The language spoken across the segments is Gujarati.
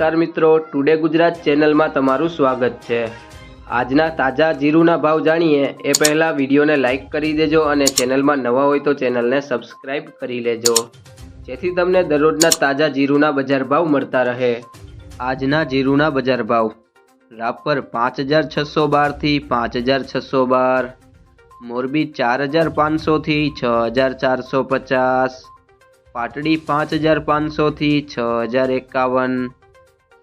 નમસ્કાર મિત્રો ટુડે ગુજરાત ચેનલમાં તમારું સ્વાગત છે. આજના તાજા જીરુના ભાવ જાણીએ, એ પહેલાં વિડીયોને લાઇક કરી દેજો અને ચેનલમાં નવા હોય તો ચેનલને સબસ્ક્રાઇબ કરી લેજો. જેથી તમને દરરોજના તાજા જીરુના બજાર ભાવ મળતા રહે. આજના જીરુના બજાર ભાવ રાપર પાંચ હજાર છસો બારથી પાંચ હજાર છસો બાર, મોરબી ચાર હજાર પાંચસોથી છ હજાર ચારસો પચાસ, પાટડી પાંચ હજાર પાંચસોથી છ હજાર એકાવન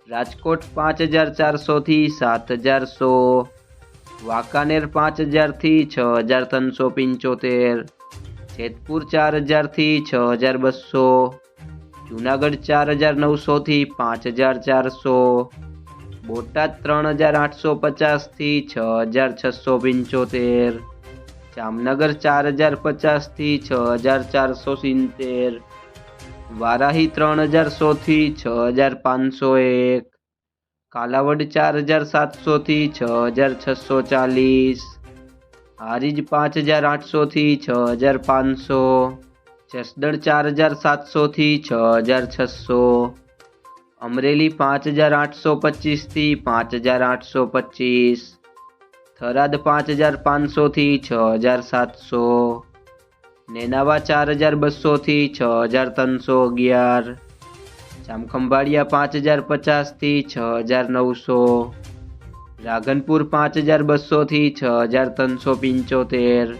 રાજકોટ પાંચ હજાર ચારસોથી સાત હજાર સો વાંકાનેર પાંચ હજારથી છ હજાર ત્રણસો પંચોતેર, જેતપુર ચાર હજારથી છ હજાર બસો, જુનાગઢ ચાર હજાર નવસોથી પાંચ હજાર ચારસો, બોટાદ ત્રણ હજાર આઠસો પચાસથી છ હજાર છસો પંચોતેર, જામનગર ચાર હજાર પચાસથી છ હજાર ચારસો સિત્તેર વારાહી ત્રણ હજાર સોથી છ હજાર પાંચસો એક. કાલાવડ ચાર હજાર સાતસોથી છ હજાર છસો ચાલીસ. હારીજ પાંચ હજાર આઠસોથી છ હજાર પાંચસો. જસદણ ચાર હજાર સાતસોથી છ હજાર છસો. અમરેલી પાંચ હજાર આઠસો પચીસથી પાંચ હજાર આઠસો પચીસ થરાદ પાંચ હજાર પાંચસોથી છ હજાર સાતસો. નેનાવા ચાર હજાર બસોથી છ હજાર ત્રણસો અગિયાર. જામખંભાળિયા પાંચ હજાર પચાસથી છ હજાર નવસો. રાધનપુર પાંચ હજાર બસોથી છ હજાર ત્રણસો પંચોતેર.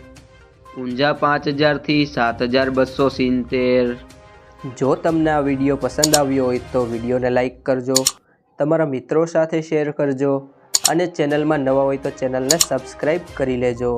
ઊંઝા પાંચ હજારથી સાત હજાર બસો સિત્તેર. જો તમને આ વીડિયો પસંદ આવ્યો હોય તો વિડીયોને લાઈક કરજો, તમારા મિત્રો સાથે શેર કરજો અને ચેનલમાં નવા હોય તો ચેનલને સબસ્ક્રાઈબ કરી લેજો.